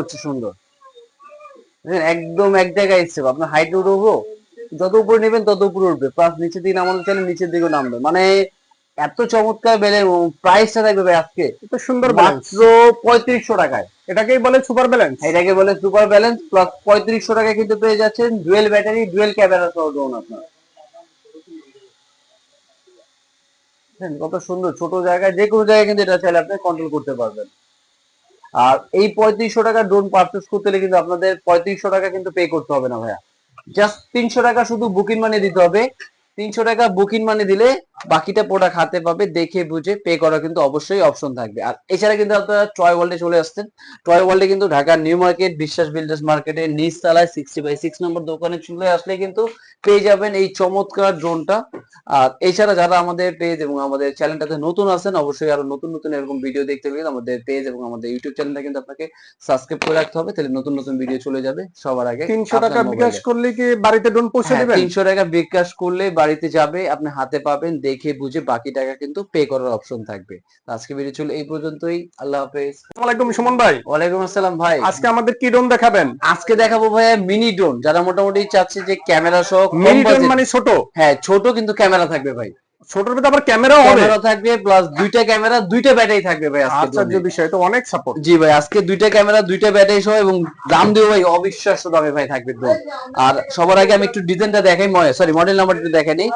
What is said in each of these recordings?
হচ্ছে সুন্দর। একদম এক জায়গায় এসছে আপনার হাইট উঠবো যত উপরে নেবেন তত উপরে উঠবে। প্লাস নিচের দিকে নামানো চাইলে নিচের দিকে নামবে। মানে এত চমৎকার বেলের প্রাইসটা থাকবে ভাই আজকে। এত সুন্দর মাত্র পঁয়ত্রিশশো টাকায়। এটাকেই বলে সুপার ব্যালেন্স এটাকে বলে সুপার ব্যালেন্স প্লাস পঁয়ত্রিশশো টাকায় কিন্তু পেয়ে যাচ্ছেন ডুয়েল ব্যাটারি ডুয়েল ক্যামেরা সহ ড্রোন আপনার। কত সুন্দর। ছোট জায়গায় যে কোনো জায়গায় কিন্তু এটা চাইলে আপনি কন্ট্রোল করতে পারবেন। আর এই পঁয়ত্রিশশো টাকা ড্রোন পারচেস করতে হলে কিন্তু আপনাদের পঁয়ত্রিশশো টাকা কিন্তু পে করতে হবে না ভাইয়া। জাস্ট তিনশো টাকা শুধু বুকিং মানি দিতে হবে। তিনশো টাকা বুকিং মানি দিলে বাকিটা প্রোডাক্ট হাতে পাবে, দেখে বুঝে পে করা কিন্তু অবশ্যই অপশন থাকবে। আর এছাড়া কিন্তু আপনারা টয় ওয়ার্ল্ডে চলে আসছেন। টয় ওয়ার্ল্ডে কিন্তু ঢাকার নিউ মার্কেট বিশ্বাস বিল্ডার্স মার্কেটে নিচ তলায় সিক্সটি বাই সিক্স নম্বর দোকানে চলে আসলে কিন্তু পেয়ে যাবেন এই চমৎকার ড্রোনটা আর এছাড়া যারা আমাদের পেজ এবং আমাদের চ্যানেলটাতে নতুন আছেন অবশ্যই আরও নতুন নতুন এরকম ভিডিও দেখতে গেলে আমাদের পেজ এবং আমাদের ইউটিউব চ্যানেলটা কিন্তু আপনাকে সাবস্ক্রাইব করে রাখতে হবে তাহলে নতুন নতুন ভিডিও চলে যাবে সবার আগে তিনশো টাকা বিকাশ করলে কি বাড়িতে ড্রোন পৌঁছে হ্যাঁ, দেবেন? তিনশো টাকা বিকাশ করলে বাড়িতে যাবে আপনি হাতে পাবেন দেখে বুঝে বাকি টাকা কিন্তু পে করার অপশন থাকবে। আজকে ভিডিও ছিল এই পর্যন্তই আল্লাহ হাফেজ। আসসালামাইকুম সুমন ভাই। ওয়ালাইকুম আসসালাম ভাই। আজকে আমাদের কি ড্রোন দেখাবেন? আজকে দেখাবো ভাইয়া মিনি ড্রোন যারা মোটামুটি চাচ্ছে যে ক্যামেরা সহ মিনি ড্রোন মানে ছোট? হ্যাঁ ছোট কিন্তু ক্যামেরা থাকবে ভাই। ছোটর ভিতরে আবার ক্যামেরাও হবে। ক্যামেরা থাকবে প্লাস দুইটা ক্যামেরা দুইটা ব্যাটারি থাকবে ভাই আজকে আশ্চর্য এ। বিষয় তো অনেক সাপোর্ট জি ভাই আজকে দুইটা ক্যামেরা দুইটা ব্যাটারি সহ এবং দাম দিও ভাই অবিশ্বাস্য দামে ভাই থাকবে ড্রোন আর সবার আগে আমি একটু ডিজাইনটা দেখাই সরি মডেল নাম্বার একটু দেখাই নিই।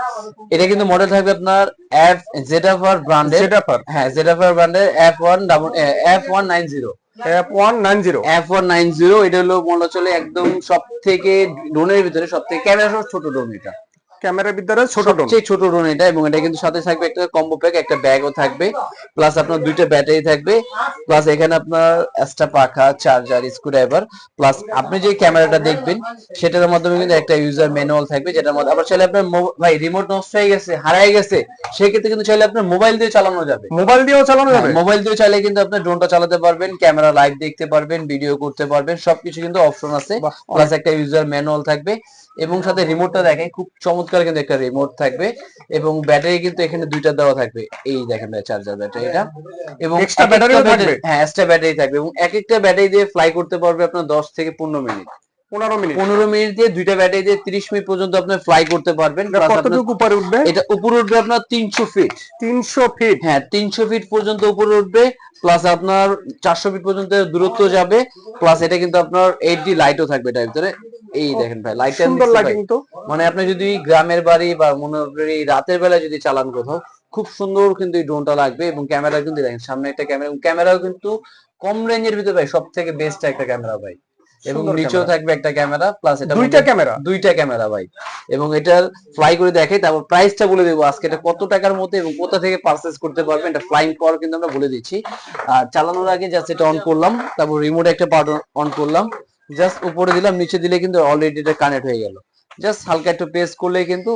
এটা কিন্তু মডেল থাকবে আপনার এফ জেডাফার ব্র্যান্ডের পার হ্যাঁ জেডাফার ব্র্যান্ডের F one double F one nine zero F one nine zero F one nine zero এটা হলো মনে চলে একদম সব থেকে ড্রোনের ভিতরে সব থেকে ক্যামেরা সহ ছোট ড্রোন এটা। ক্যামেরার ভিতরে ছোট ড্রোন সবচেয়ে ছোট ড্রোন এটা এবং এটা কিন্তু সাথে থাকবে একটা কম্বো প্যাক একটা ব্যাগও থাকবে। প্লাস আপনার দুইটা ব্যাটারি থাকবে। প্লাস এখানে আপনার এক্সট্রা পাখা চার্জার স্ক্রুড্রাইভার প্লাস আপনি যে ক্যামেরাটা দেখবেন সেটার মাধ্যমে কিন্তু একটা ইউজার ম্যানুয়াল থাকবে যেটার মধ্যে আবার চাইলে আপনার ভাই রিমোট নষ্ট হয়ে গেছে হারাই গেছে সেক্ষেত্রে কিন্তু চাইলে আপনার মোবাইল দিয়ে চালানো যাবে। মোবাইল দিয়েও চালানো যাবে? মোবাইল দিয়ে চাইলে কিন্তু আপনি ড্রোনটা চালাতে পারবেন ক্যামেরা লাইভ দেখতে পারবেন ভিডিও করতে পারবেন সবকিছু কিন্তু অপশন আছে। প্লাস একটা ইউজার ম্যানুয়াল থাকবে। এবং সাথে রিমোটটা দেখেন খুব চমৎকার কিন্তু একটা রিমোট থাকবে এবং ব্যাটারি কিন্তু এখানে দুইটা দেওয়া থাকবে। এই দেখেন চার্জার ব্যাটারিটা এবং Extra এক একটা battery ও battery- থাকবে? হ্যাঁ এক্সট্রা ব্যাটারি থাকবে এবং এক একটা ব্যাটারি দিয়ে ফ্লাই করতে পারবে আপনার দশ থেকে পনেরো মিনিট পনেরো মিনিট পনেরো মিনিট দিয়ে দুইটা ব্যাটারি দিয়ে তিরিশ মিনিট পর্যন্ত আপনি ফ্লাই করতে পারবেন। এটা কতটুকু উপরে উঠবে? এটা উপরে উঠবে আপনার তিনশো ফিট তিনশো ফিট হ্যাঁ তিনশো ফিট পর্যন্ত উপরে উঠবে। প্লাস আপনার চারশো ফিট পর্যন্ত দূরত্ব যাবে। প্লাস এটা কিন্তু আপনার এইট ডি লাইটও থাকবে এটার ভিতরে। এই দেখেন ভাই লাইট সুন্দর লাগে কিন্তু মানে আপনি যদি গ্রামের বাড়ি বা মনে করি রাতের বেলা যদি চালান কোথাও খুব সুন্দর কিন্তু এই ড্রোনটা লাগবে এবং ক্যামেরা কিন্তু দেখেন সামনে একটা ক্যামেরা ক্যামেরাও কিন্তু কম রেঞ্জের ভিতরে ভাই সব থেকে বেস্ট একটা ক্যামেরা ভাই। এবং নিচেও থাকবে একটা ক্যামেরা প্লাস এটা দুইটা ক্যামেরা দুইটা ক্যামেরা ভাই। এবং এটার ফ্লাই করে দেখাই তারপর প্রাইসটা বলে দেবো আজকে। এটা কত টাকার মধ্যে এবং কোথা থেকে পারচেস করতে পারবেন এটা ফ্লাইং পাওয়ার কিন্তু আমরা বলে দিচ্ছি। আর চালানোর আগে জাস্ট এটা অন করলাম তারপর রিমোট একটা পার্ট অন করলাম। জাস্ট উপরে দিলাম, নিচে দিলে কিন্তু অলরেডি এটা কানেক্ট হয়ে গেল। জাস্ট হালকা একটু প্রেস করলে কিন্তু